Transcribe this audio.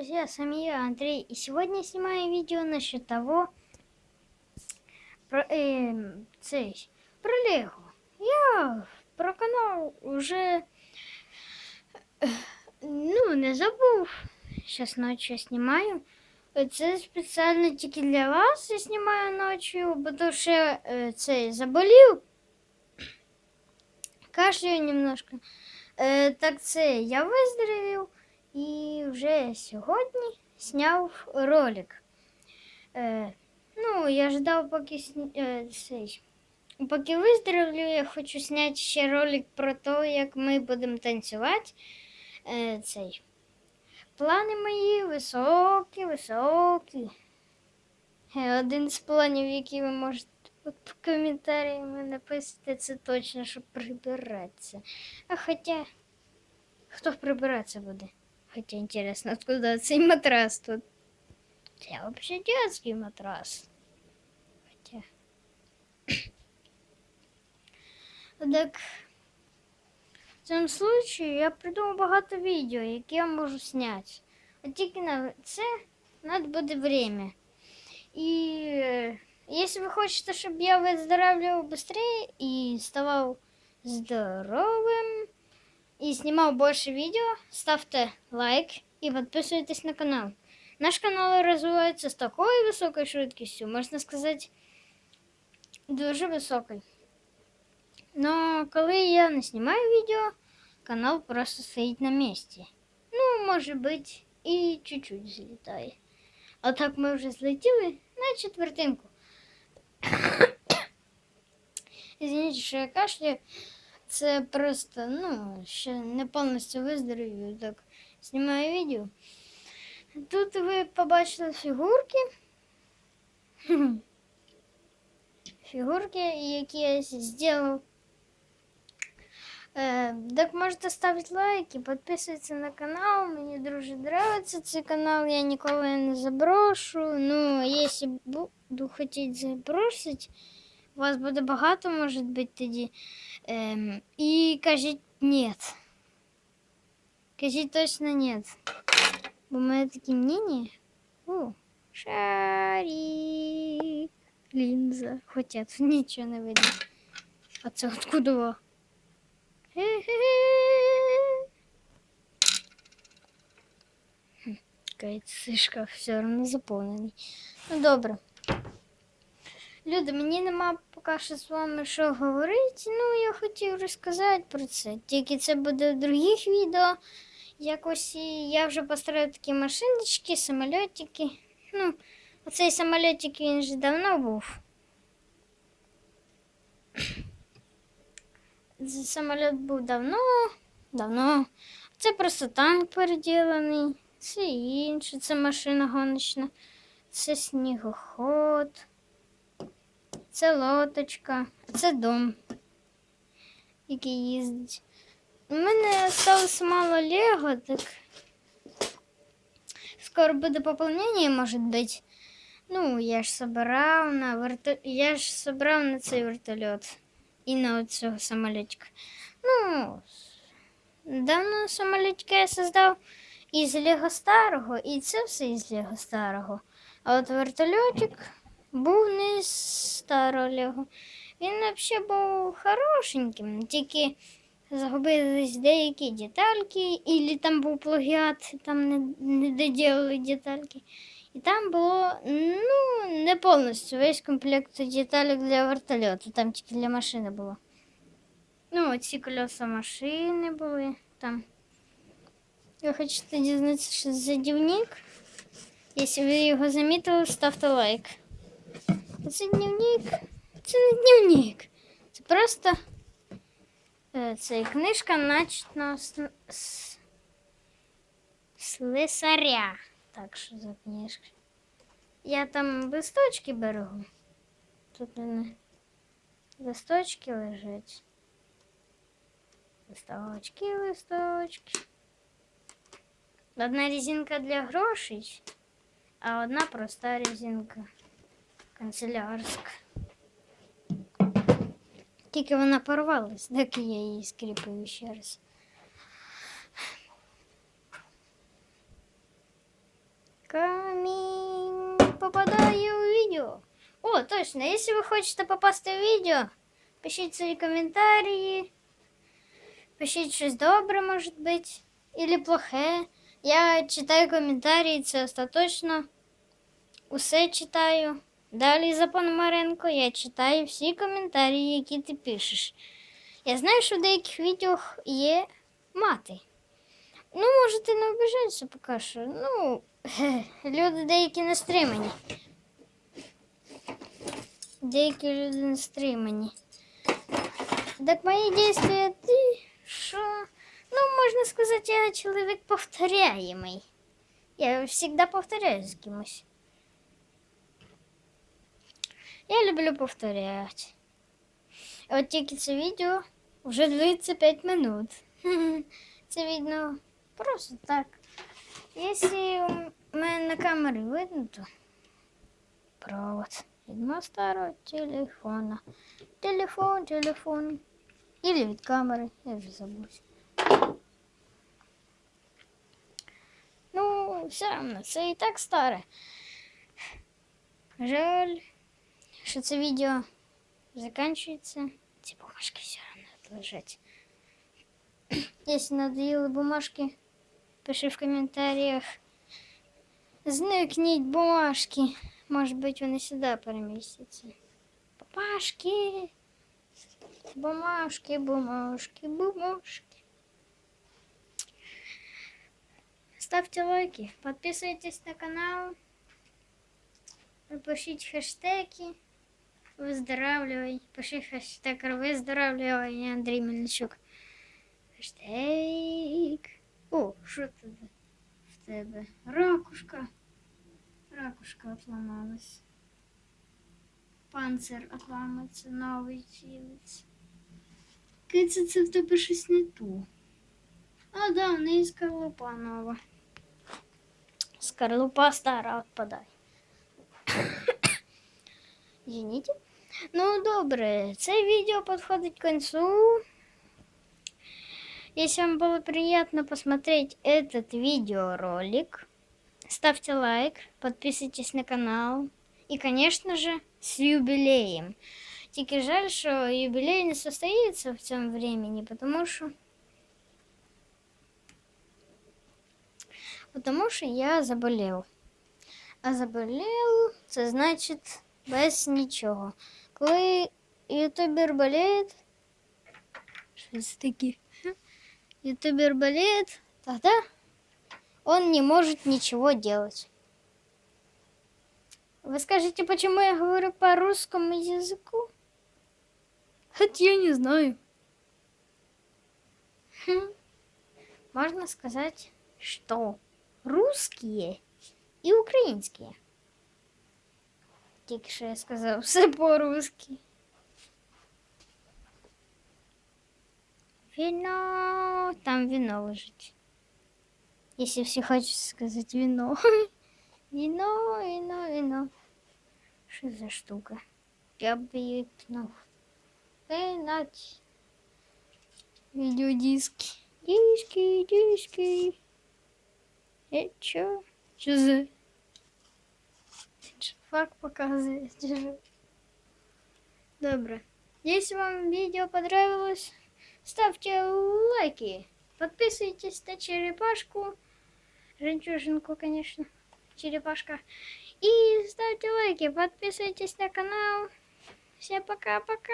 друзья, с вами я, Андрей, и сегодня я снимаю видео насчет того, про, эм, цей, про Лего. Я про канал уже, е, ну, не забув, сейчас ночью знімаю. Це спеціально тільки для вас я знімаю ночі, бо то ще е, цей. Кашляю немножко. Е, так це я виздоровів і вже сьогодні зняв ролик. Е, ну, я ждав, поки, е, цей, поки виздоровлю, я хочу зняти ще ролик про те, як ми будемо танцювати. Е, цей. Плани мої високі, високі. Е, Один з планів, які ви можете в коментарями написати, це точно, щоб прибиратися. А хоча, хто прибиратися буде? Хоча інтересно, откуда цей матрас тут? Це взагалі детський матрас. Хоча. Так, в цьому случае я придумав багато відео, які я можу зняти. От тільки на це треба буде время. І е, якщо ви хочете, щоб я виздоравлював швидше і ставав здоровим, і знімав більше відео, ставте лайк і підписуйтесь на канал. Наш канал розвивається з такою високою швидкістю, можна сказати, дуже високою. Но коли я не знімаю відео, канал просто стоїть на місці. Ну, може бути, і чуть-чуть злітає. А так ми вже злетіли на четвертинку. Извините, що я кашляю. Це просто, ну, ще не повністю виздоровію, так знімаю відео. Тут ви побачили фігурки. Фігурки, які я зробив. Е, так можете ставити лайки, підписуватися на канал. Мені дуже подобається цей канал, я ніколи не заброшу. Ну, якщо буду хотіти забросити, вас буде багато, може бути тоді. Ем, і кажіть ні. Кажіть точно ні. Бо в мене такі мнення. У, шарик, лінза. Хоча тут нічого не видно. А це откуда? Хе-хе-хе. Хм, Якийсь сишка все одно заповнений. Ну добре. Люди, мені нема поки що з вами що говорити. Ну, я хотів розказати про це. Тільки це буде в других відео. Якось і я вже построїв такі машиночки, самольотики. Ну, оцей самольотик він вже давно був. З- Самоліт був давно, давно. Це просто танк переділений, це інше, це машина гоночна, це снігоход, це лодочка, це дом, який їздить. У мене сталося мало Лего, так скоро буде поповнення, може бути. Ну, я ж собирав на верто... я ж собрав на цей вертольот і на цього самолітика. Ну, давно самолітика я создав із Лего старого, і це все із Лего старого. А от вертольотик був не з старого Він взагалі був хорошеньким, тільки загубились деякі детальки, і там був плагіат, там не, не доділили детальки. І там було ну, не повністю весь комплект деталей для вертольоту, там тільки для машини було. Ну, ці колеса машини були там. Ви хочете дізнатися, що це за дневник? Якщо ви його замітили, ставте лайк. Це дневник. Це не дневник. Це просто е, це книжка начатого с- с- слесаря. Так, що за книжка? Я там листочки берегу. Тут вони листочки лежать. Листочки, листочки. Одна резинка для грошей, а одна проста резинка канцелярська. Тільки вона порвалась, так і я її скріпив ще раз. Камінь попадає у відео. О, точно, якщо ви хочете попасти в відео, пишіть свої коментарі. Пишіть щось добре, може бути, або плохе. Я читаю коментарі, це остаточно. Усе читаю. Далі за Пономаренко я читаю всі коментарі, які ти пишеш. Я знаю, що в деяких відео є мати. Ну, можете не обіжатися поки що. Ну, люди деякі не стримані. Деякі люди не стримані. Так мої дійства ти, що? Ну, можна сказати, я чоловік повторяємий. Я завжди повторяю з кимось. Я люблю повторяти. От тільки це відео вже длиться 5 минут. Це видно просто так. Якщо у мене на камері видно, то провод від старого телефона. Телефон, телефон. Или від камери, я вже забув. Ну, все одно, це і так старе. Жаль, що це відео закінчується. Ці бумажки все одно лежать. Если надоели бумажки, пиши в комментариях. Зникніть бумажки. Может быть, вони сюди перемістяться. Бумажки. Бумажки, бумажки, бумажки. Ставьте лайки, подписывайтесь на канал, пишіть хештеги Выздоравливай. Пиши хэштег выздоравливай, Андрей Мельничук. Хештег. О, що це в тебе? Ракушка. Ракушка отламалась. Панцир отламається, новий цілиться. Киця, це в тебе щось не ту. А, да, в неї скорлупа нова. Скорлупа стара отпадає. Извините. Ну, добре, це відео подходит к концу. Если вам было приятно посмотреть этот видеоролик, ставьте лайк, подписывайтесь на канал. И, конечно же, с юбилеем. Тільки жаль, що юбилей не состоится в цьому времени, потому что... Потому що я заболел. А заболел, це значить без нічого. Коли ютубер болеет, таке? Ютубер болеет, тогда он не может ничего делать. Вы скажете, почему я говорю по русскому языку? Это я не знаю. Хм. Можно сказать, что русские и украинские. Тільки що я сказав все по-русски. Вино, там вино лежить. Если все хочет сказать вино. Вино, вино, вино. Что за штука? Я бы ее пнул. Нать. Видеодиски. Диски, диски. Э, чё? Чё за... Факт показывает. Добро. Если вам видео понравилось, ставьте лайки. Подписывайтесь на черепашку. Жемчужинку, конечно. Черепашка. И ставьте лайки, подписывайтесь на канал. Всем пока-пока.